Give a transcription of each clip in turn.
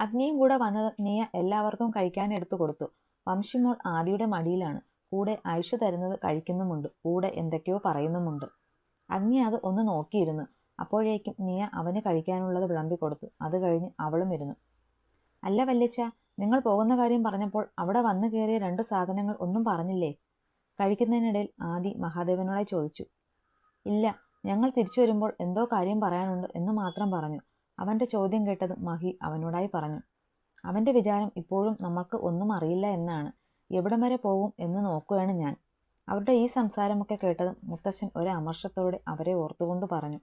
അഗ്നിയും കൂടെ വന്നത് നീയ എല്ലാവർക്കും കഴിക്കാൻ എടുത്തു കൊടുത്തു. വംശിമോൾ ആദിയുടെ മടിയിലാണ്. കൂടെ ഐഷ തരുന്നത് കഴിക്കുന്നുമുണ്ട്. കൂടെ എന്തൊക്കെയോ പറയുന്നുമുണ്ട്. അഗ്നി അത് ഒന്ന് നോക്കിയിരുന്നു. അപ്പോഴേക്കും നീയ അവന് കഴിക്കാനുള്ളത് വിളമ്പി കൊടുത്തു. അത് കഴിഞ്ഞ് അവളും ഇരുന്നു. അല്ല വല്ലിച്ച നിങ്ങൾ പോകുന്ന കാര്യം പറഞ്ഞപ്പോൾ അവിടെ വന്നു കയറിയ രണ്ട് സാധനങ്ങൾ ഒന്നും പറഞ്ഞില്ലേ? കഴിക്കുന്നതിനിടയിൽ ആദി മഹാദേവനോടായി ചോദിച്ചു. ഇല്ല ഞങ്ങൾ തിരിച്ചു വരുമ്പോൾ എന്തോ കാര്യം പറയാനുണ്ട് എന്ന് മാത്രം പറഞ്ഞു. അവന്റെ ചോദ്യം കേട്ടത് മഹി അവനോടായി പറഞ്ഞു അവന്റെ വിചാരം ഇപ്പോഴും നമ്മൾക്ക് ഒന്നും അറിയില്ല എന്നാണ്. എവിടം വരെ പോകും എന്ന് നോക്കുകയാണ് ഞാൻ. അവരുടെ ഈ സംസാരമൊക്കെ കേട്ടതും മുത്തശ്ശൻ ഒരു അമർഷത്തോടെ അവരെ ഓർത്തുകൊണ്ട് പറഞ്ഞു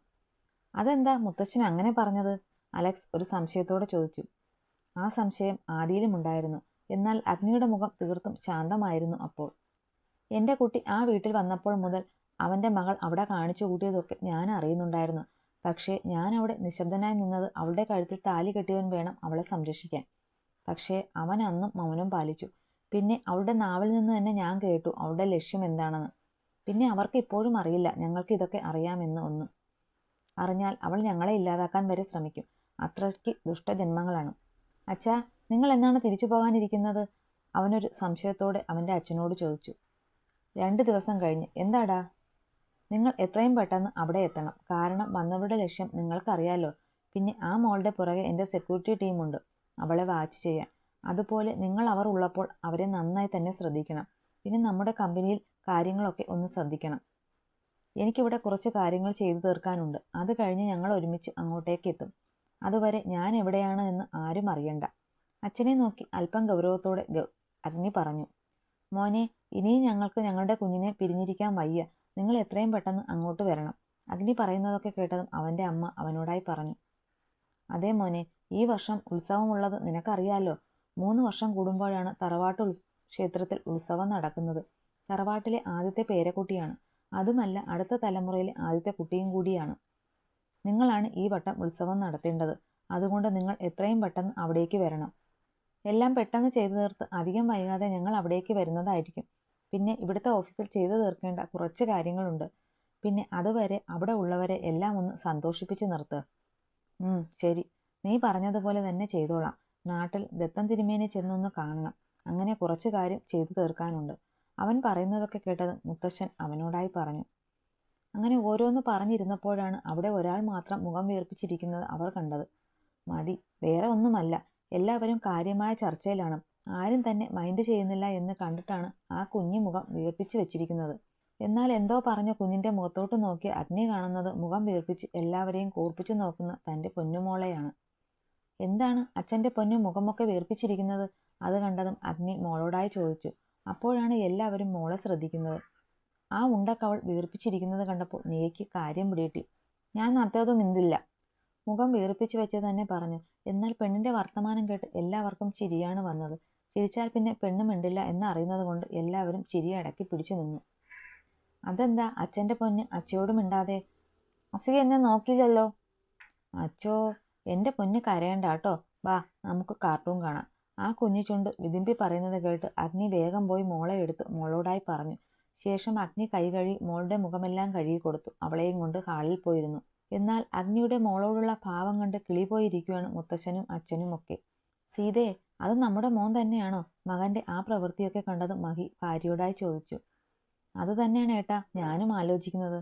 അതെന്താ മുത്തശ്ശൻ അങ്ങനെ പറഞ്ഞത്? അലക്സ് ഒരു സംശയത്തോടെ ചോദിച്ചു ആ സംശയം ആദിയിലും ഉണ്ടായിരുന്നു. എന്നാൽ അഗ്നിയുടെ മുഖം തീർത്തും ശാന്തമായിരുന്നു അപ്പോൾ. എന്റെ കുട്ടി ആ വീട്ടിൽ വന്നപ്പോൾ മുതൽ അവന്റെ മകൾ അവിടെ കാണിച്ചു കൂട്ടിയതൊക്കെ ഞാൻ അറിയുന്നുണ്ടായിരുന്നു. പക്ഷേ ഞാൻ അവിടെ നിശബ്ദനായി നിന്നത് അവളുടെ കഴുത്തിൽ താലി കെട്ടിയവൻ വേണം അവളെ സംരക്ഷിക്കാൻ. പക്ഷേ അവൻ അന്നും മൗനം പാലിച്ചു. പിന്നെ അവളുടെ നാവിൽ നിന്ന് തന്നെ ഞാൻ കേട്ടു അവളുടെ ലക്ഷ്യം എന്താണെന്ന്. പിന്നെ അവർക്ക് ഇപ്പോഴും അറിയില്ല ഞങ്ങൾക്ക് ഇതൊക്കെ അറിയാമെന്ന് ഒന്ന്. അറിഞ്ഞാൽ അവൾ ഞങ്ങളെ ഇല്ലാതാക്കാൻ വരെ ശ്രമിക്കും. അത്രയ്ക്ക് ദുഷ്ടജന്മങ്ങളാണ്. അച്ഛാ നിങ്ങൾ എന്നാണ് തിരിച്ചു പോകാനിരിക്കുന്നത്? അവനൊരു സംശയത്തോടെ അവന്റെ അച്ഛനോട് ചോദിച്ചു. രണ്ട് ദിവസം കഴിഞ്ഞ്. എന്താടാ? നിങ്ങൾ എത്രയും പെട്ടെന്ന് അവിടെ എത്തണം. കാരണം വന്നവരുടെ ലക്ഷ്യം നിങ്ങൾക്കറിയാലോ. പിന്നെ ആ മോളുടെ പുറകെ എന്റെ സെക്യൂരിറ്റി ടീമുണ്ട് അവളെ വാച്ച് ചെയ്യാൻ. അതുപോലെ നിങ്ങൾ അവർ ഉള്ളപ്പോൾ അവരെ നന്നായി തന്നെ ശ്രദ്ധിക്കണം. പിന്നെ നമ്മുടെ കമ്പനിയിൽ കാര്യങ്ങളൊക്കെ ഒന്ന് ശ്രദ്ധിക്കണം. എനിക്കിവിടെ കുറച്ച് കാര്യങ്ങൾ ചെയ്തു തീർക്കാനുണ്ട്. അത് കഴിഞ്ഞ് ഞങ്ങൾ ഒരുമിച്ച് അങ്ങോട്ടേക്ക് എത്തും. അതുവരെ ഞാൻ എവിടെയാണ് എന്ന് ആരും അറിയണ്ട. അച്ഛനെ നോക്കി അല്പം ഗൗരവത്തോടെ അഗ്നി പറഞ്ഞു. മോനെ ഇനിയും ഞങ്ങൾക്ക് ഞങ്ങളുടെ കുഞ്ഞിനെ പിരിഞ്ഞിരിക്കാൻ വയ്യ. നിങ്ങൾ എത്രയും പെട്ടെന്ന് അങ്ങോട്ട് വരണം. അഗ്നി പറയുന്നതൊക്കെ കേട്ടതും അവന്റെ അമ്മ അവനോടായി പറഞ്ഞു. അതേ മോനെ ഈ വർഷം ഉത്സവമുള്ളത് നിനക്കറിയാലോ? മൂന്ന് വർഷം കൂടുമ്പോഴാണ് തറവാട്ട് ക്ഷേത്രത്തിൽ ഉത്സവം നടക്കുന്നത്. തറവാട്ടിലെ ആദ്യത്തെ പേരക്കുട്ടിയാണ്. അതുമല്ല അടുത്ത തലമുറയിലെ ആദ്യത്തെ കുട്ടിയും കൂടിയാണ്. നിങ്ങളാണ് ഈ വട്ടം ഉത്സവം നടത്തേണ്ടത്. അതുകൊണ്ട് നിങ്ങൾ എത്രയും പെട്ടെന്ന് അവിടേക്ക് വരണം. എല്ലാം പെട്ടെന്ന് ചെയ്തു തീർത്ത് അധികം വൈകാതെ ഞങ്ങൾ അവിടേക്ക് വരുന്നതായിരിക്കും. പിന്നെ ഇവിടുത്തെ ഓഫീസിൽ ചെയ്തു തീർക്കേണ്ട കുറച്ച് കാര്യങ്ങളുണ്ട്. പിന്നെ അതുവരെ അവിടെ ഉള്ളവരെ എല്ലാം ഒന്ന് സന്തോഷിപ്പിച്ച് നിർത്തുക ശരി. നീ പറഞ്ഞതുപോലെ തന്നെ ചെയ്തോളാം. നാട്ടിൽ ദത്തം തിരുമേനെ ചെന്നൊന്ന് കാണണം. അങ്ങനെ കുറച്ച് കാര്യം ചെയ്തു തീർക്കാനുണ്ട്. അവൻ പറയുന്നതൊക്കെ കേട്ടത് മുത്തശ്ശൻ അവനോടായി പറഞ്ഞു. അങ്ങനെ ഓരോന്ന് പറഞ്ഞിരുന്നപ്പോഴാണ് അവിടെ ഒരാൾ മാത്രം മുഖം വീർപ്പിച്ചിരിക്കുന്നത് അവർ കണ്ടത്. മതി വേറെ ഒന്നുമല്ല. എല്ലാവരും കാര്യമായ ചർച്ചയിലാണ്. ആരും തന്നെ മൈൻഡ് ചെയ്യുന്നില്ല എന്ന് കണ്ടിട്ടാണ് ആ കുഞ്ഞു മുഖം വീർപ്പിച്ച് വെച്ചിരിക്കുന്നത്. എന്നാൽ എന്തോ പറഞ്ഞ കുഞ്ഞിന്റെ മുഖത്തോട്ട് നോക്കി അഗ്നി കാണുന്നത് മുഖം വീർപ്പിച്ച് എല്ലാവരെയും കൂർപ്പിച്ചു നോക്കുന്ന തന്റെ പൊന്നുമോളെയാണ്. എന്താണ് അച്ഛന്റെ പൊന്നു മുഖമൊക്കെ വീർപ്പിച്ചിരിക്കുന്നത്? അത് കണ്ടതും അഗ്നി മോളോടായി ചോദിച്ചു. അപ്പോഴാണ് എല്ലാവരും മോളെ ശ്രദ്ധിക്കുന്നത്. ആ ഉണ്ടക്കവൾ വീർപ്പിച്ചിരിക്കുന്നത് കണ്ടപ്പോൾ നീയ്ക്ക് കാര്യം പിടികിട്ടി. ഞാൻ നട്ടതും ഇന്നില്ല. മുഖം വീർപ്പിച്ചു വെച്ച് തന്നെ പറഞ്ഞു. എന്നാൽ പെണ്ണിന്റെ വർത്തമാനം കേട്ട് എല്ലാവർക്കും ചിരിയാണ് വന്നത്. ചിരിച്ചാൽ പിന്നെ പെണ്ണ് മിണ്ടില്ല എന്നറിയുന്നത് കൊണ്ട് എല്ലാവരും ചിരി അടക്കി പിടിച്ചു നിന്നു. അതെന്താ? അച്ഛന്റെ പൊന്ന് അച്ചയോട് മിണ്ടാതെ. അസിക എന്നെ നോക്കിയില്ലല്ലോ. അച്ചോ എന്റെ പൊന്ന് കരയണ്ട കേട്ടോ. വാ നമുക്ക് കാർട്ടൂൺ കാണാം. ആ കുഞ്ഞു ചുണ്ട് വിതുമ്പി പറയുന്നത് കേട്ട് അഗ്നി വേഗം പോയി മോളെ എടുത്ത് മോളോടായി പറഞ്ഞു. ശേഷം അഗ്നി കൈ കഴുകി മോളുടെ മുഖമെല്ലാം കഴുകി കൊടുത്തു. അവളെയും കൊണ്ട് ഹാളിൽ പോയിരുന്നു. എന്നാൽ അഗ്നിയുടെ മോളോടുള്ള ഭാവം കണ്ട് കിളി പോയിരിക്കുകയാണ് മുത്തശ്ശനും അച്ഛനും ഒക്കെ. സീതേ അത് നമ്മുടെ മോൻ തന്നെയാണോ? മകന്റെ ആ പ്രവൃത്തിയൊക്കെ കണ്ടത് മഹി ഭാര്യയോടായി ചോദിച്ചു. അത് തന്നെയാണ് ഏട്ടാ ഞാനും ആലോചിക്കുന്നത്.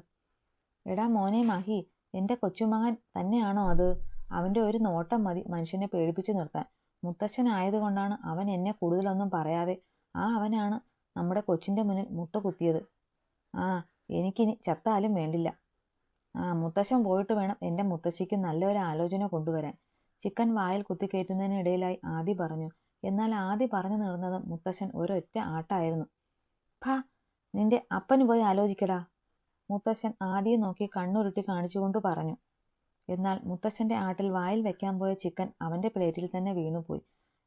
എടാ മോനെ മഹി എന്റെ കൊച്ചുമകൻ തന്നെയാണോ അത്? അവന്റെ ഒരു നോട്ടം മതി മനുഷ്യനെ പേടിപ്പിച്ചു നിർത്താൻ. മുത്തച്ഛനായതുകൊണ്ടാണ് അവൻ എന്നെ കൂടുതലൊന്നും പറയാതെ ആ അവനാണ് നമ്മുടെ കൊച്ചിന്റെ മുന്നിൽ മുട്ട കുത്തിയത് ആ എനിക്കിനി ചത്താലും വേണ്ടില്ല. ആ മുത്തശ്ശൻ പോയിട്ട് വേണം എന്റെ മുത്തശ്ശിക്ക് നല്ലൊരു ആലോചന കൊണ്ടുവരാൻ. ചിക്കൻ വായിൽ കുത്തിക്കയറ്റുന്നതിനിടയിലായി ആദി പറഞ്ഞു. എന്നാൽ ആദി പറഞ്ഞു നിർന്നത് മുത്തശ്ശൻ ഒരൊറ്റ ആട്ടായിരുന്നു. ഭാ നിന്റെ അപ്പന് പോയി ആലോചിക്കടാ മുത്തശ്ശൻ ആദിയെ നോക്കി കണ്ണുരുട്ടി കാണിച്ചുകൊണ്ട് പറഞ്ഞു. എന്നാൽ മുത്തശ്ശന്റെ ആട്ടിൽ വായിൽ വെക്കാൻ പോയ ചിക്കൻ അവന്റെ പ്ലേറ്റിൽ തന്നെ വീണുപോയി.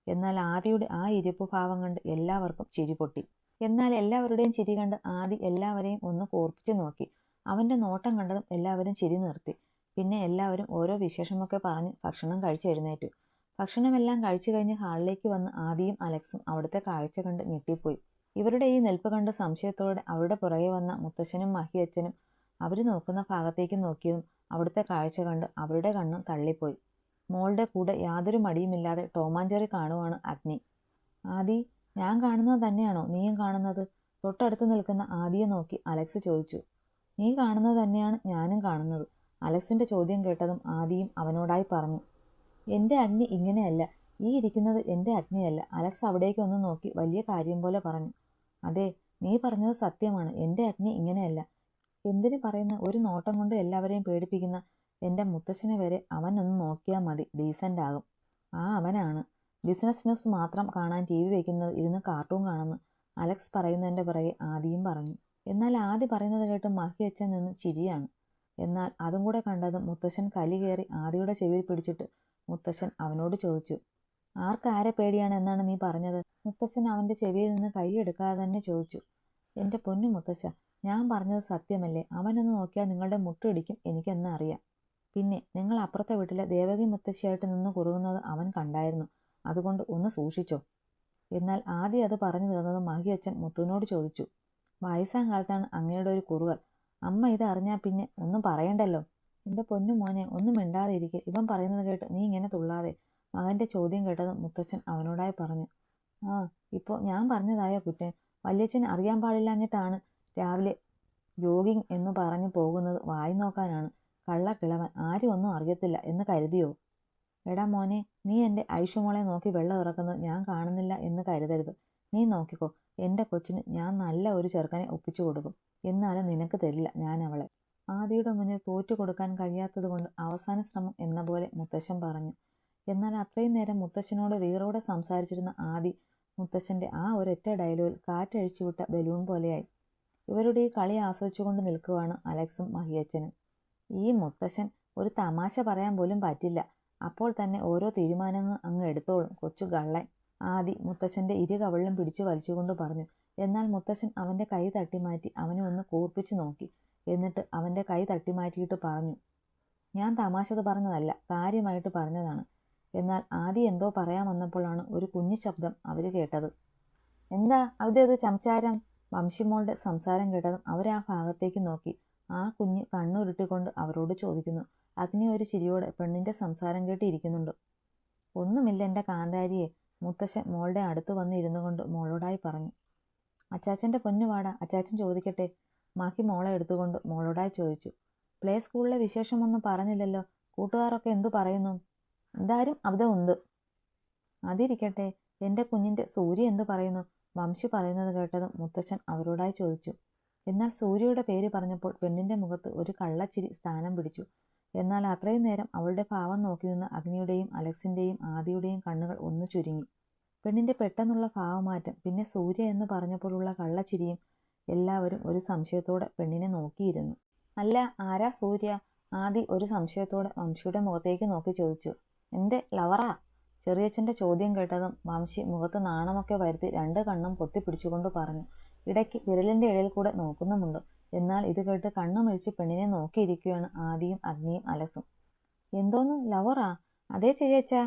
എന്നാൽ ആദിയുടെ ആ ഇരിപ്പ് ഭാവം കണ്ട് എല്ലാവർക്കും ചിരി പൊട്ടി. എന്നാൽ എല്ലാവരുടെയും ചിരി കണ്ട് ആദി എല്ലാവരെയും ഒന്ന് കോർപ്പിച്ചു നോക്കി. അവന്റെ നോട്ടം കണ്ടതും എല്ലാവരും ചിരി നിർത്തി. പിന്നെ എല്ലാവരും ഓരോ വിശേഷമൊക്കെ പറഞ്ഞ് ഭക്ഷണം കഴിച്ച് എഴുന്നേറ്റു. ഭക്ഷണമെല്ലാം കഴിച്ചു കഴിഞ്ഞ് ഹാളിലേക്ക് വന്ന് ആദിയും അലക്സും അവിടുത്തെ കാഴ്ച കണ്ട് ഞെട്ടിപ്പോയി. ഇവരുടെ ഈ നിൽപ്പ് കണ്ട് സംശയത്തോടെ അവരുടെ പുറകെ വന്ന മുത്തശ്ശനും മഹിയച്ഛനും അവർ നോക്കുന്ന ഭാഗത്തേക്ക് നോക്കിയതും അവിടുത്തെ കാഴ്ച കണ്ട് അവരുടെ കണ്ണും തള്ളിപ്പോയി. മോളുടെ കൂടെ യാതൊരു മടിയുമില്ലാതെ ടോമാഞ്ചേറി കാണുവാണ് അഗ്നി. ആദി ഞാൻ കാണുന്നത് തന്നെയാണോ നീയും കാണുന്നത്? തൊട്ടടുത്ത് നിൽക്കുന്ന ആദിയെ നോക്കി അലക്സ് ചോദിച്ചു. നീ കാണുന്നത് തന്നെയാണ് ഞാനും കാണുന്നത്. അലക്സിന്റെ ചോദ്യം കേട്ടതും ആദിയും അവനോടായി പറഞ്ഞു എന്റെ അഗ്നി ഇങ്ങനെയല്ല ഈ ഇരിക്കുന്നത് എന്റെ അഗ്നിയല്ല അലക്സ് അവിടേക്ക് ഒന്ന് നോക്കി വലിയ കാര്യം പോലെ പറഞ്ഞു അതെ നീ പറഞ്ഞത് സത്യമാണ് എന്റെ അഗ്നി ഇങ്ങനെയല്ല. എന്തിനു പറയുന്ന ഒരു നോട്ടം കൊണ്ട് എല്ലാവരെയും പേടിപ്പിക്കുന്ന എന്റെ മുത്തശ്ശനെ വരെ അവൻ ഒന്ന് നോക്കിയാൽ മതി ഡീസന്റ് ആകും. ആ അവനാണ്. ബിസിനസ് ന്യൂസ് മാത്രം കാണാൻ ടി വി വയ്ക്കുന്നത് ഇരുന്ന് കാർട്ടൂൺ കാണുന്നു അലക്സ് പറയുന്നതിന്റെ പിറകെ ആദിയും പറഞ്ഞു. എന്നാൽ ആദി പറയുന്നത് കേട്ട് മഹി അച്ഛൻ നിന്ന് ചിരിയാണ്. എന്നാൽ അതും കൂടെ കണ്ടതും മുത്തശ്ശൻ കലി കയറി ആദിയുടെ ചെവിയിൽ പിടിച്ചിട്ട് മുത്തശ്ശൻ അവനോട് ചോദിച്ചു ആർക്കാരെ പേടിയാണ് എന്നാണ് നീ പറഞ്ഞത്? മുത്തശ്ശൻ അവന്റെ ചെവിയിൽ നിന്ന് കൈയെടുക്കാതെ തന്നെ ചോദിച്ചു എന്റെ പൊന്നു മുത്തശ്ശ ഞാൻ പറഞ്ഞത് സത്യമല്ലേ? അവനൊന്ന് നോക്കിയാൽ നിങ്ങളുടെ മുട്ടിടിക്കും എനിക്കെന്ന് അറിയാം. പിന്നെ നിങ്ങൾ അപ്പുറത്തെ വീട്ടിലെ ദേവകി മുത്തശ്ശിയായിട്ട് നിന്ന് കുറുകുന്നത് അവൻ കണ്ടായിരുന്നു അതുകൊണ്ട് ഒന്ന് സൂക്ഷിച്ചോ. എന്നാൽ ആദ്യം അത് പറഞ്ഞു തീർന്നത് മഹിയച്ഛൻ മുത്തുവിനോട് ചോദിച്ചു വയസ്സാം കാലത്താണ് അങ്ങയുടെ ഒരു കുറുകൽ അമ്മ ഇത് അറിഞ്ഞാൽ പിന്നെ ഒന്നും പറയണ്ടല്ലോ. എന്റെ പൊന്നു മോനെ ഒന്നും മിണ്ടാതെ ഇരിക്കെ ഇവൻ പറയുന്നത് കേട്ട് നീ ഇങ്ങനെ തുള്ളാതെ. മകന്റെ ചോദ്യം കേട്ടതും മുത്തച്ഛൻ അവനോടായി പറഞ്ഞു ആ ഇപ്പോൾ ഞാൻ പറഞ്ഞതായ കുറ്റൻ വല്യച്ഛൻ അറിയാൻ പാടില്ലാഞ്ഞിട്ടാണ് രാവിലെ ജോഗിങ് എന്ന് പറഞ്ഞു പോകുന്നത് വായി നോക്കാനാണ്. കള്ളക്കിളവൻ ആരും ഒന്നും അറിയത്തില്ല എന്ന് കരുതിയോ? എടാ മോനെ നീ എന്റെ ഐഷുമോളെ നോക്കി വെള്ളം ഇറക്കുന്നത് ഞാൻ കാണുന്നില്ല എന്ന് കരുതരുത്. നീ നോക്കിക്കോ എന്റെ കൊച്ചിന് ഞാൻ നല്ല ഒരു ചെറുക്കനെ ഒപ്പിച്ചു കൊടുക്കും. എന്നാലും നിനക്ക് തരില്ല ഞാൻ അവളെ ആദിയുടെ മുന്നിൽ തോറ്റു കൊടുക്കാൻ കഴിയാത്തത് കൊണ്ട് അവസാന ശ്രമം എന്ന പോലെ മുത്തശ്ശൻ പറഞ്ഞു. എന്നാൽ അത്രയും നേരം മുത്തശ്ശനോട് വീറോടെ സംസാരിച്ചിരുന്ന ആദി മുത്തശ്ശന്റെ ആ ഒരൊറ്റ ഡയലോഗിൽ കാറ്റഴിച്ചുവിട്ട ബലൂൺ പോലെയായി. ഇവരുടെ ഈ കളി ആസ്വദിച്ചുകൊണ്ട് നിൽക്കുവാണ് അലക്സും മഹിയച്ചനും. ഈ മുത്തശ്ശൻ ഒരു തമാശ പറയാൻ പോലും പറ്റില്ല. അപ്പോൾ തന്നെ ഓരോ തീരുമാനങ്ങൾ അങ്ങ് എടുത്തോളും കൊച്ചു ഗള്ളൻ ആദി മുത്തശ്ശന്റെ ഇരു കവളിലും പിടിച്ചു വലിച്ചുകൊണ്ട് പറഞ്ഞു എന്നാൽ മുത്തശ്ശൻ അവന്റെ കൈ തട്ടിമാറ്റി അവനെ ഒന്ന് കൂർപ്പിച്ചു നോക്കി. എന്നിട്ട് അവന്റെ കൈ തട്ടിമാറ്റിയിട്ട് പറഞ്ഞു ഞാൻ തമാശത് പറഞ്ഞതല്ല കാര്യമായിട്ട് പറഞ്ഞതാണ്. എന്നാൽ ആദ്യം എന്തോ പറയാൻ വന്നപ്പോഴാണ് ഒരു കുഞ്ഞു ശബ്ദം അവർ കേട്ടത്. എന്താ അവതേത് ചംചാരം വംശിമോളുടെ സംസാരം കേട്ടതും ആ ഭാഗത്തേക്ക് നോക്കി. ആ കുഞ്ഞ് കണ്ണുരുട്ടിക്കൊണ്ട് അവരോട് ചോദിക്കുന്നു അഗ്നി ഒരു ചിരിയോടെ പെണ്ണിന്റെ സംസാരം കേട്ടിരിക്കുന്നുണ്ട്. ഒന്നുമില്ല എന്റെ കാന്താരിയെ മുത്തശ്ശൻ മോളുടെ അടുത്ത് വന്ന് ഇരുന്നു കൊണ്ട് മോളോടായി പറഞ്ഞു. അച്ചാച്ചന്റെ പൊന്നു വാടാ അച്ചാച്ചൻ ചോദിക്കട്ടെ? മാഹി മോളെ എടുത്തുകൊണ്ട് മോളോടായി ചോദിച്ചു. പ്ലേ സ്കൂളിലെ വിശേഷമൊന്നും പറഞ്ഞില്ലല്ലോ കൂട്ടുകാരൊക്കെ എന്തു പറയുന്നു? എന്തായാലും അവിടെ ഉണ്ട്. അതിരിക്കട്ടെ എന്റെ കുഞ്ഞിന്റെ സൂര്യ എന്തു പറയുന്നു? വംശി പറയുന്നത് കേട്ടതും മുത്തച്ഛൻ അവരോടായി ചോദിച്ചു. എന്നാൽ സൂര്യയുടെ പേര് പറഞ്ഞപ്പോൾ പെണ്ണിന്റെ മുഖത്ത് ഒരു കള്ളച്ചിരി സ്ഥാനം പിടിച്ചു. എന്നാൽ അത്രയും നേരം അവളുടെ ഭാവം നോക്കി നിന്ന അഗ്നിയുടെയും അലക്സിന്റെയും ആദിയുടെയും കണ്ണുകൾ ഒന്ന് ചുരുങ്ങി. പെണ്ണിന്റെ പെട്ടെന്നുള്ള ഭാവമാറ്റം പിന്നെ സൂര്യ എന്ന് പറഞ്ഞപ്പോഴുള്ള കള്ളച്ചിരിയും എല്ലാവരും ഒരു സംശയത്തോടെ പെണ്ണിനെ നോക്കിയിരുന്നു. അല്ല ആരാ സൂര്യ? ആദി ഒരു സംശയത്തോടെ വംശിയുടെ മുഖത്തേക്ക് നോക്കി ചോദിച്ചു. എന്റെ ലവറാ? ചെറിയച്ഛന്റെ ചോദ്യം കേട്ടതും വംശി മുഖത്ത് നാണമൊക്കെ വരുത്തി രണ്ട് കണ്ണും പൊത്തിപ്പിടിച്ചുകൊണ്ട് പറഞ്ഞു. ഇടയ്ക്ക് വിരലിന്റെ ഇടയിൽ കൂടെ നോക്കുന്നുമുണ്ട്. എന്നാൽ ഇത് കേട്ട് കണ്ണുമിഴിച്ച് പെണ്ണിനെ നോക്കിയിരിക്കുകയാണ് ആദിയും അഗ്നിയും അലസും. എന്തോന്ന്? ലവറാ? അതേ ചെറിയച്ഛാ?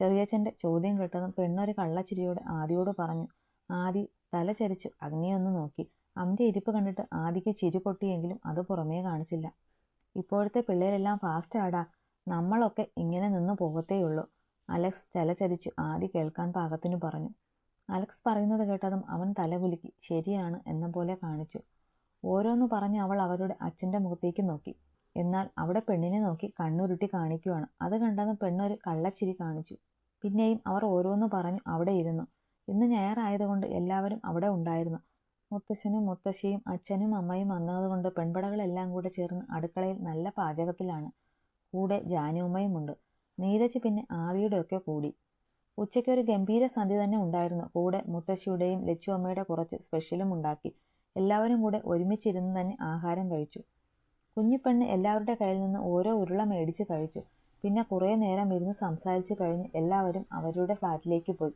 ചെറിയച്ഛന്റെ ചോദ്യം കേട്ടതും പെണ്ണൊരു കള്ളച്ചിരിയോട് ആദിയോട് പറഞ്ഞു ആദി തല ചരിച്ചു. അഗ്നിയെ ഒന്ന് നോക്കി. അവന്റെ ഇരിപ്പ് കണ്ടിട്ട് ആദിക്ക് ചിരി പൊട്ടിയെങ്കിലും അത് പുറമേ കാണിച്ചില്ല. ഇപ്പോഴത്തെ പിള്ളേരെല്ലാം ഫാസ്റ്റ് ആടാ. നമ്മളൊക്കെ ഇങ്ങനെ നിന്ന് പോകത്തേയുള്ളൂ. അലക്സ് തലചരിച്ച് ആദി കേൾക്കാൻ പാകത്തിന് പറഞ്ഞു. അലക്സ് പറയുന്നത് കേട്ടതും അവൻ തലകുലുക്കി ശരിയാണ് എന്ന പോലെ കാണിച്ചു. ഓരോന്ന് പറഞ്ഞ് അവൾ അവരുടെ അച്ഛന്റെ മുഖത്തേക്ക് നോക്കി. എന്നാൽ അവിടെ പെണ്ണിനെ നോക്കി കണ്ണുരുട്ടി കാണിക്കുവാണ്. അത് കണ്ടതും പെണ്ണൊരു കള്ളച്ചിരി കാണിച്ചു. പിന്നെയും അവർ ഓരോന്ന് പറഞ്ഞു അവിടെ ഇരുന്നു. ഇന്ന് ഞായറായതുകൊണ്ട് എല്ലാവരും അവിടെ ഉണ്ടായിരുന്നു. മുത്തശ്ശനും മുത്തശ്ശിയും അച്ഛനും അമ്മയും വന്നതുകൊണ്ട് പെൺപടകളെല്ലാം കൂടെ ചേർന്ന് അടുക്കളയിൽ നല്ല പാചകത്തിലാണ്. കൂടെ ജാനുമ്മയുമുണ്ട് നീരജ് പിന്നെ ആദിയുടെയൊക്കെ കൂടി. ഉച്ചയ്ക്ക് ഒരു ഗംഭീര സന്ധ്യ തന്നെ ഉണ്ടായിരുന്നു. കൂടെ മുത്തശ്ശിയുടെയും ലച്ചു അമ്മയുടെ കുറച്ച് സ്പെഷ്യലും ഉണ്ടാക്കി. എല്ലാവരും കൂടെ ഒരുമിച്ചിരുന്ന് തന്നെ ആഹാരം കഴിച്ചു. കുഞ്ഞിപ്പെണ്ണ് എല്ലാവരുടെ കയ്യിൽ നിന്ന് ഓരോ ഉരുള മേടിച്ച് കഴിച്ചു. പിന്നെ കുറേ നേരം ഇരുന്ന് സംസാരിച്ച് കഴിഞ്ഞ് എല്ലാവരും അവരുടെ ഫ്ലാറ്റിലേക്ക് പോയി.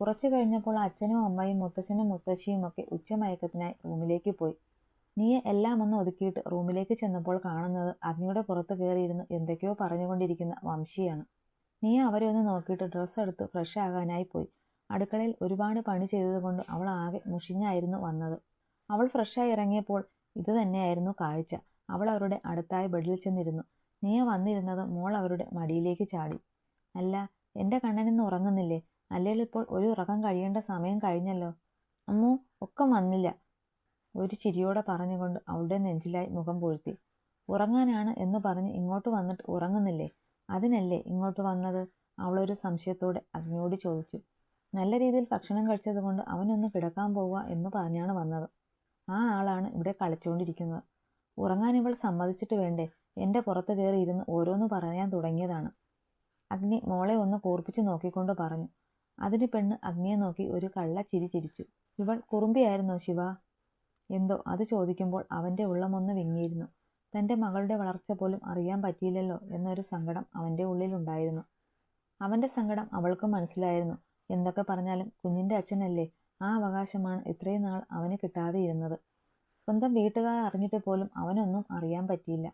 കുറച്ചു കഴിഞ്ഞപ്പോൾ അച്ഛനും അമ്മയും മുത്തശ്ശനും മുത്തശ്ശിയും ഒക്കെ ഉച്ചമയക്കത്തിനായി റൂമിലേക്ക് പോയി. നീ എല്ലാം ഒന്ന് ഒതുക്കിയിട്ട് റൂമിലേക്ക് ചെന്നപ്പോൾ കാണുന്നത് അഗ്നിയുടെ പുറത്ത് കയറിയിരുന്ന് എന്തൊക്കെയോ പറഞ്ഞുകൊണ്ടിരിക്കുന്ന വംശിയാണ്. നീ അവരെ ഒന്ന് നോക്കിയിട്ട് ഡ്രസ്സ് എടുത്ത് ഫ്രഷ് ആകാനായി പോയി. അടുക്കളയിൽ ഒരുപാട് പണി ചെയ്തതുകൊണ്ട് അവൾ ആകെ മുഷിഞ്ഞായിരുന്നു വന്നത്. അവൾ ഫ്രഷായി ഇറങ്ങിയപ്പോൾ ഇത് തന്നെയായിരുന്നു കാഴ്ച. അവൾ അവരുടെ അടുത്തായ ബെഡിൽ ചെന്നിരുന്നു. നീയ വന്നിരുന്നത് മോൾ അവരുടെ മടിയിലേക്ക് ചാടി. അല്ല എന്റെ കണ്ണനിന്ന് ഉറങ്ങുന്നില്ലേ? അല്ലെങ്കിൽ ഇപ്പോൾ ഒരു ഉറക്കം കഴിയേണ്ട സമയം കഴിഞ്ഞല്ലോ? അമ്മു ഒക്കെ വന്നില്ല. ഒരു ചിരിയോടെ പറഞ്ഞുകൊണ്ട് അവളുടെ നെഞ്ചിലായി മുഖം പൊഴുത്തി. ഉറങ്ങാനാണ് എന്ന് പറഞ്ഞ് ഇങ്ങോട്ട് വന്നിട്ട് ഉറങ്ങുന്നില്ലേ? അതിനല്ലേ ഇങ്ങോട്ട് വന്നത്? അവളൊരു സംശയത്തോടെ അഗ്നിയോട് ചോദിച്ചു. നല്ല രീതിയിൽ ഭക്ഷണം കഴിച്ചതുകൊണ്ട് അവനൊന്ന് കിടക്കാൻ പോവുക എന്ന് പറഞ്ഞാണ് വന്നത്. ആ ആളാണ് ഇവിടെ കളിച്ചുകൊണ്ടിരിക്കുന്നത്. ഉറങ്ങാൻ ഇവൾ സമ്മതിച്ചിട്ട് വേണ്ടേ? എന്റെ പുറത്ത് കയറി ഇരുന്ന് ഓരോന്ന് പറയാൻ തുടങ്ങിയതാണ്. അഗ്നി മോളെ ഒന്ന് കൂർപ്പിച്ച് നോക്കിക്കൊണ്ട് പറഞ്ഞു. അതിന് പെണ്ണ് അഗ്നിയെ നോക്കി ഒരു കള്ള ചിരി ചിരിച്ചു. ഇവൾ കുറുമ്പിയായിരുന്നോ ശിവ? എന്തോ അത് ചോദിക്കുമ്പോൾ അവന്റെ ഉള്ളമൊന്ന് വിങ്ങിയിരുന്നു. തന്റെ മകളുടെ വളർച്ച പോലും അറിയാൻ പറ്റിയില്ലല്ലോ എന്നൊരു സങ്കടം അവന്റെ ഉള്ളിലുണ്ടായിരുന്നു. അവന്റെ സങ്കടം അവൾക്കും മനസ്സിലായിരുന്നു. എന്തൊക്കെ പറഞ്ഞാലും കുഞ്ഞിന്റെ അച്ഛനല്ലേ ആ അവകാശമാണ് ഇത്രയും നാൾ അവന് കിട്ടാതെ ഇരുന്നത്. സ്വന്തം വീട്ടുകാർ അറിഞ്ഞിട്ട് പോലും അവനൊന്നും അറിയാൻ പറ്റിയില്ല.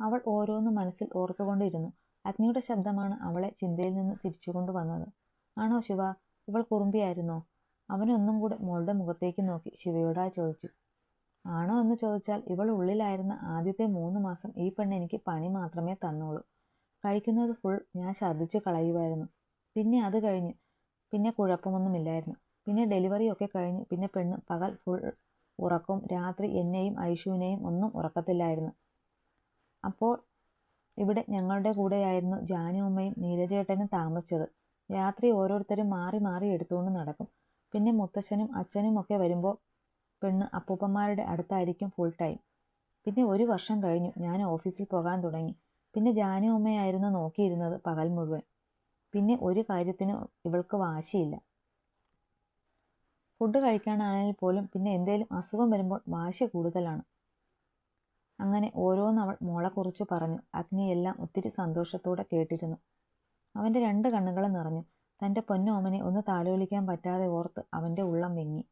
അവൾ ഓരോന്ന് മനസ്സിൽ ഓർത്തുകൊണ്ടിരുന്നു. അഗ്നിയുടെ ശബ്ദമാണ് അവളെ ചിന്തയിൽ നിന്ന് തിരിച്ചുകൊണ്ട് വന്നത്. ആണോ ശിവ? ഇവൾ കുറുമ്പിയായിരുന്നോ? അവനൊന്നും കൂടെ മോളുടെ മുഖത്തേക്ക് നോക്കി ശിവയോടാ ചോദിച്ചു. ആണോ എന്ന് ചോദിച്ചാൽ ഇവൾ ഉള്ളിലായിരുന്ന ആദ്യത്തെ മൂന്ന് മാസം ഈ പെണ്ണ് എനിക്ക് പണി മാത്രമേ തന്നോളൂ. കഴിക്കുന്നത് ഫുൾ ഞാൻ ഛർദ്ദിച്ച് കളയുമായിരുന്നു. പിന്നെ അത് കഴിഞ്ഞ് പിന്നെ കുഴപ്പമൊന്നുമില്ലായിരുന്നു. പിന്നെ ഡെലിവറി ഒക്കെ കഴിഞ്ഞ് പിന്നെ പെണ്ണ് പകൽ ഫുൾ ഉറക്കും. രാത്രി എന്നെയും ഐഷുവിനെയും ഒന്നും ഉറക്കത്തില്ലായിരുന്നു. അപ്പോൾ ഇവിടെ ഞങ്ങളുടെ കൂടെയായിരുന്നു ജാനുമ്മയും നീരജേട്ടനും താമസിച്ചത്. രാത്രി ഓരോരുത്തരും മാറി മാറി എടുത്തുകൊണ്ട് നടക്കും. പിന്നെ മുത്തശ്ശനും അച്ഛനും ഒക്കെ വരുമ്പോൾ പെണ്ണ് അപ്പൂപ്പന്മാരുടെ അടുത്തായിരിക്കും ഫുൾ ടൈം പിന്നെ ഒരു വർഷം കഴിഞ്ഞു. ഞാൻ ഓഫീസിൽ പോകാൻ തുടങ്ങി. പിന്നെ ജാനു ഉമ്മയായിരുന്നു നോക്കിയിരുന്നത് പകൽ മുഴുവൻ. പിന്നെ ഒരു കാര്യത്തിനും ഇവൾക്ക് വാശിയില്ല. ഫുഡ് കഴിക്കാനാണെങ്കിൽ പോലും പിന്നെ എന്തേലും അസുഖം വരുമ്പോൾ വാശി കൂടുതലാണ്. അങ്ങനെ ഓരോന്ന് അവൾ മോളെക്കുറിച്ച് പറഞ്ഞു. അഗ്നിയെല്ലാം ഒത്തിരി സന്തോഷത്തോടെ കേട്ടിരുന്നു. അവന്റെ രണ്ട് കണ്ണുകളും നിറഞ്ഞു. തന്റെ പൊന്നോമനെ ഒന്ന് താലോലിക്കാൻ പറ്റാതെ ഓർത്ത് അവന്റെ ഉള്ളം വിങ്ങി.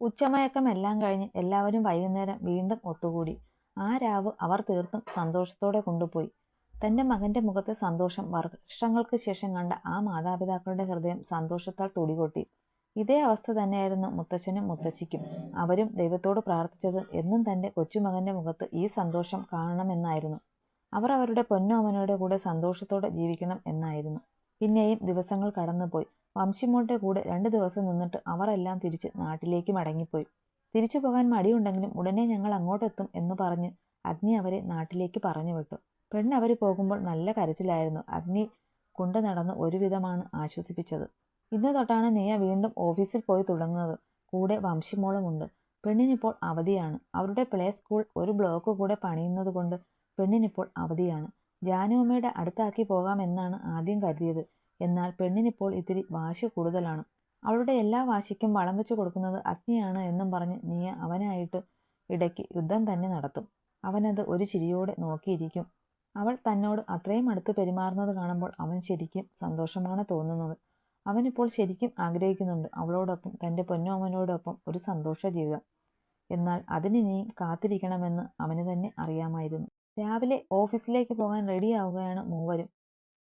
ഉച്ചമയക്കം എല്ലാം കഴിഞ്ഞ് എല്ലാവരും വൈകുന്നേരം വീണ്ടും ഒത്തുകൂടി. ആ രാവ് അവർ തീർത്തും സന്തോഷത്തോടെ കൊണ്ടുപോയി. തന്റെ മകന്റെ മുഖത്തെ സന്തോഷം വർഷങ്ങൾക്ക് ശേഷം കണ്ട ആ മാതാപിതാക്കളുടെ ഹൃദയം സന്തോഷത്താൽ തുടികൊട്ടി. ഇതേ അവസ്ഥ തന്നെയായിരുന്നു മുത്തച്ഛനും മുത്തശ്ശിക്കും. അവരും ദൈവത്തോട് പ്രാർത്ഥിച്ചത് എന്നും തന്റെ കൊച്ചുമകന്റെ മുഖത്ത് ഈ സന്തോഷം കാണണമെന്നായിരുന്നു. അവർ അവരുടെ പൊന്നോമനയുടെ കൂടെ സന്തോഷത്തോടെ ജീവിക്കണം എന്നായിരുന്നു. പിന്നെയും ദിവസങ്ങൾ കടന്നുപോയി. വംശിമോളുടെ കൂടെ രണ്ട് ദിവസം നിന്നിട്ട് അവർ എല്ലാം തിരിച്ച് നാട്ടിലേക്ക് മടങ്ങിപ്പോയി. തിരിച്ചു പോകാൻ മടിയുണ്ടെങ്കിലും ഉടനെ ഞങ്ങൾ അങ്ങോട്ടെത്തും എന്ന് പറഞ്ഞ് അഗ്നി അവരെ നാട്ടിലേക്ക് പറഞ്ഞു വിട്ടു. പെണ്ണ് അവർ പോകുമ്പോൾ നല്ല കരച്ചിലായിരുന്നു. അഗ്നി കൊണ്ടു നടന്ന് ഒരുവിധമാണ് ആശ്വസിപ്പിച്ചത്. ഇന്ന് തൊട്ടാണ് നെയ്യ വീണ്ടും ഓഫീസിൽ പോയി തുടങ്ങുന്നത്. കൂടെ വംശമോളമുണ്ട്. പെണ്ണിനിപ്പോൾ അവധിയാണ്. അവരുടെ പ്ലേ സ്കൂൾ ഒരു ബ്ലോക്ക് കൂടെ പണിയുന്നത് കൊണ്ട് പെണ്ണിനിപ്പോൾ അവധിയാണ്. ജാനുവമ്മയുടെ അടുത്താക്കി പോകാമെന്നാണ് ആദ്യം കരുതിയത്. എന്നാൽ പെണ്ണിനിപ്പോൾ ഇത്തിരി വാശി കൂടുതലാണ്. അവളുടെ എല്ലാ വാശിക്കും വളം വെച്ച് കൊടുക്കുന്നത് അഗ്നിയാണ് എന്നും പറഞ്ഞ് നീയ അവനായിട്ട് ഇടയ്ക്ക് യുദ്ധം തന്നെ നടത്തും. അവനത് ഒരു ചിരിയോടെ നോക്കിയിരിക്കും. അവൾ തന്നോട് അത്രയും അടുത്ത് പെരുമാറുന്നത് കാണുമ്പോൾ അവൻ ശരിക്കും സന്തോഷമാണ് തോന്നുന്നത്. അവനിപ്പോൾ ശരിക്കും ആഗ്രഹിക്കുന്നുണ്ട് അവളോടൊപ്പം തന്റെ പൊന്നോമനോടൊപ്പം ഒരു സന്തോഷ ജീവിതം. എന്നാൽ അതിനിനിയും കാത്തിരിക്കണമെന്ന് അവന് തന്നെ അറിയാമായിരുന്നു. രാവിലെ ഓഫീസിലേക്ക് പോകാൻ റെഡിയാവുകയാണ് മൂവരും.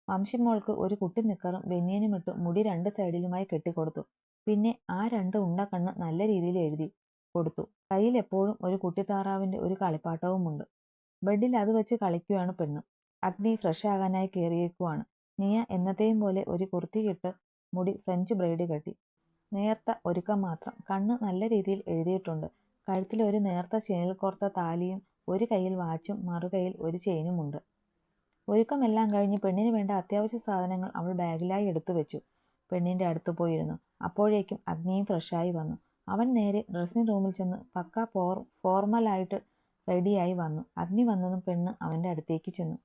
വംശിമോൾക്ക് ഒരു കുട്ടി നിക്കറും ബനിയനും മുടി രണ്ട് സൈഡിലുമായി കെട്ടിക്കൊടുത്തു. പിന്നെ ആ രണ്ട് ഉണ്ട കണ്ണ് നല്ല രീതിയിൽ എഴുതി കൊടുത്തു. കയ്യിൽ എപ്പോഴും ഒരു കുട്ടിത്താറാവിന്റെ ഒരു കളിപ്പാട്ടവുമുണ്ട്. ബെഡിൽ അത് വെച്ച് കളിക്കുകയാണ് പെണ്ണ്. അഗ്നി ഫ്രഷ് ആകാനായി കയറിയേക്കുവാണ്. നിയ എന്നത്തെയും പോലെ ഒരു കുർത്തിയിട്ട് മുടി ഫ്രഞ്ച് ബ്രൈഡ് കെട്ടി. നേർത്ത ഒരുക്കം മാത്രം കണ്ണ് നല്ല രീതിയിൽ എഴുതിയിട്ടുണ്ട്. കഴുത്തിൽ ഒരു നേർത്ത ചെയിനിൽ കോർത്ത താലിയും ഒരു കയ്യിൽ വാച്ചും മറുകൈയിൽ ഒരു ചെയിനുമുണ്ട് ഒരുക്കമെല്ലാം കഴിഞ്ഞ് പെണ്ണിന് വേണ്ട അത്യാവശ്യ സാധനങ്ങൾ അവൾ ബാഗിലായി എടുത്തു വെച്ചു. പെണ്ണിന്റെ അടുത്ത് പോയിരുന്നു. അപ്പോഴേക്കും അഗ്നിയും ഫ്രഷായി വന്നു. അവൻ നേരെ ഡ്രസ്സിംഗ് റൂമിൽ ചെന്ന് പക്ക ഫോർ ഫോർമലായിട്ട് റെഡിയായി വന്നു. അഗ്നി വന്നതും പെണ്ണ് അവന്റെ അടുത്തേക്ക് ചെന്നു.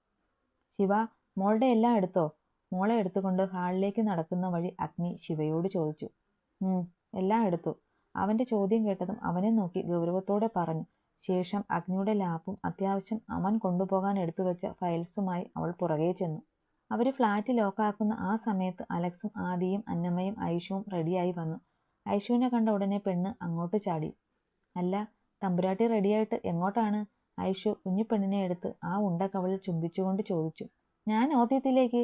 ശിവ മോളുടെ എല്ലാം എടുത്തോ? മോളെ എടുത്തുകൊണ്ട് ഹാളിലേക്ക് നടക്കുന്ന വഴി അഗ്നി ശിവയോട് ചോദിച്ചു. എല്ലാം എടുത്തു. അവന്റെ ചോദ്യം കേട്ടതും അവനെ നോക്കി ഗൗരവത്തോടെ പറഞ്ഞു. ശേഷം അഗ്നിയുടെ ലാപ്പും അത്യാവശ്യം അവൻ കൊണ്ടുപോകാൻ എടുത്തു വെച്ച ഫയൽസുമായി അവൾ പുറകെ ചെന്നു. അവർ ഫ്ലാറ്റ് ലോക്കാക്കുന്ന ആ സമയത്ത് അലക്സും ആദിയും അന്നമ്മയും ഐഷുവും റെഡിയായി വന്നു. ഐഷുവിനെ കണ്ട ഉടനെ പെണ്ണ് അങ്ങോട്ട് ചാടി. അല്ല തമ്പുരാട്ടി റെഡിയായിട്ട് എങ്ങോട്ടാണ്? ഐഷു കുഞ്ഞു പെണ്ണിനെ എടുത്ത് ആ ഉണ്ട കവളിൽ ചുംബിച്ചുകൊണ്ട് ചോദിച്ചു. ഞാൻ ഓദ്യത്തിലേക്ക്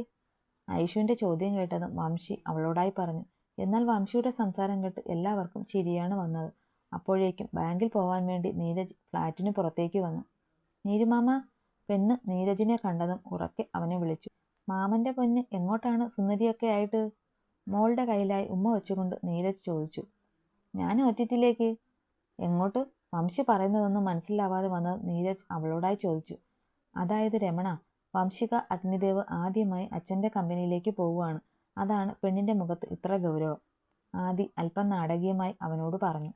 ഐഷുവിന്റെ ചോദ്യം കേട്ടതും വംശി അവളോടായി പറഞ്ഞു എന്നാൽ വംശിയുടെ സംസാരം കേട്ട് എല്ലാവർക്കും ചിരിയാണ് വന്നത്. അപ്പോഴേക്കും ബാങ്കിൽ പോകാൻ വേണ്ടി നീരജ് ഫ്ലാറ്റിന് പുറത്തേക്ക് വന്നു. നീരുമാമ പെണ്ണ് നീരജിനെ കണ്ടതും ഉറക്കെ അവനെ വിളിച്ചു. മാമന്റെ പൊന്ന് എങ്ങോട്ടാണ് സുന്ദരിയൊക്കെ ആയിട്ട്? മോളുടെ കയ്യിലായി ഉമ്മ വെച്ചുകൊണ്ട് നീരജ് ചോദിച്ചു. ഞാൻ ഒറ്റത്തിലേക്ക്. എങ്ങോട്ട്? വംശി പറയുന്നതൊന്നും മനസ്സിലാവാതെ വന്നത് നീരജ് അവളോടായി ചോദിച്ചു. അതായത് രമണ വംശിക അഗ്നിദേവ് ആദ്യമായി അച്ഛന്റെ കമ്പനിയിലേക്ക് പോവുകയാണ്. അതാണ് പെണ്ണിന്റെ മുഖത്ത് ഇത്ര ഗൗരവം. ആദി അല്പം നാടകീയമായി അവനോട് പറഞ്ഞു.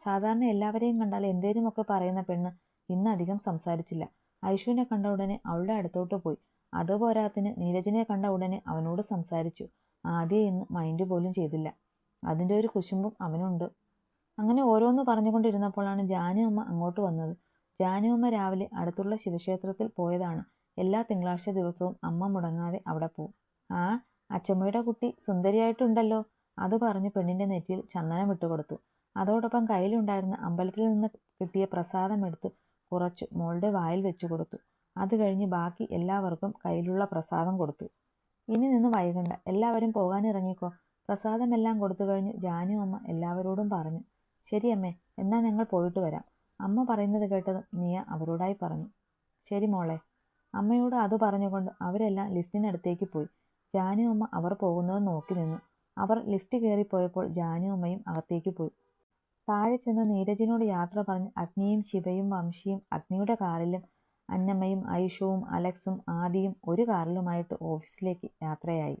സാധാരണ എല്ലാവരെയും കണ്ടാൽ എന്തേലുമൊക്കെ പറയുന്ന പെണ്ണ് ഇന്ന് അധികം സംസാരിച്ചില്ല. ഐഷുവിനെ കണ്ട ഉടനെ അവളുടെ അടുത്തോട്ട് പോയി. അതുപോരാത്തിന് നീരജിനെ കണ്ട ഉടനെ അവനോട് സംസാരിച്ചു. ആദ്യം ഇന്ന് മൈൻഡ് പോലും ചെയ്തില്ല. അതിന്റെ ഒരു കുശുമ്പും അവനുണ്ട്. അങ്ങനെ ഓരോന്ന് പറഞ്ഞുകൊണ്ടിരുന്നപ്പോഴാണ് ജാനുഅമ്മ അങ്ങോട്ട് വന്നത്. ജാനുഅമ്മ രാവിലെ അടുത്തുള്ള ശിവക്ഷേത്രത്തിൽ പോയതാണ്. എല്ലാ തിങ്കളാഴ്ച ദിവസവും അമ്മ മുടങ്ങാതെ അവിടെ പോവും. ആ അച്ചമ്മയുടെ കുട്ടി സുന്ദരിയായിട്ടുണ്ടല്ലോ. അത് പറഞ്ഞ് പെണ്ണിന്റെ നെറ്റിയിൽ ചന്ദനം വിട്ടുകൊടുത്തു അതോടൊപ്പം കയ്യിലുണ്ടായിരുന്ന അമ്പലത്തിൽ നിന്ന് കിട്ടിയ പ്രസാദം എടുത്ത് കുറച്ച് മോളുടെ വായിൽ വെച്ചു കൊടുത്തു. അത് കഴിഞ്ഞ് ബാക്കി എല്ലാവർക്കും കയ്യിലുള്ള പ്രസാദം കൊടുത്തു. ഇനി നിന്ന് വൈകണ്ട. എല്ലാവരും പോകാനിറങ്ങിക്കോ പ്രസാദമെല്ലാം കൊടുത്തു കഴിഞ്ഞ് ജാനു അമ്മ എല്ലാവരോടും പറഞ്ഞു ശരി അമ്മേ എന്നാൽ ഞങ്ങൾ പോയിട്ട് വരാം. അമ്മ പറയുന്നത് കേട്ടത് നീയ അവരോടായി പറഞ്ഞു ശരി മോളെ. അമ്മയോട് അത് പറഞ്ഞുകൊണ്ട് അവരെല്ലാം ലിഫ്റ്റിനടുത്തേക്ക് പോയി. ജാനു അമ്മ അവർ പോകുന്നത് നോക്കി നിന്നു. അവർ ലിഫ്റ്റ് കയറിപ്പോയപ്പോൾ ജാനു അമ്മയും അകത്തേക്ക് പോയി. താഴെ ചെന്ന് നീരജിനോട് യാത്ര പറഞ്ഞ് അഗ്നിയും ശിവയും വംശിയും അഗ്നിയുടെ കാറിലും അന്നമ്മയും ഐഷവും അലക്സും ആദിയും ഒരു കാറിലുമായിട്ട് ഓഫീസിലേക്ക് യാത്രയായി.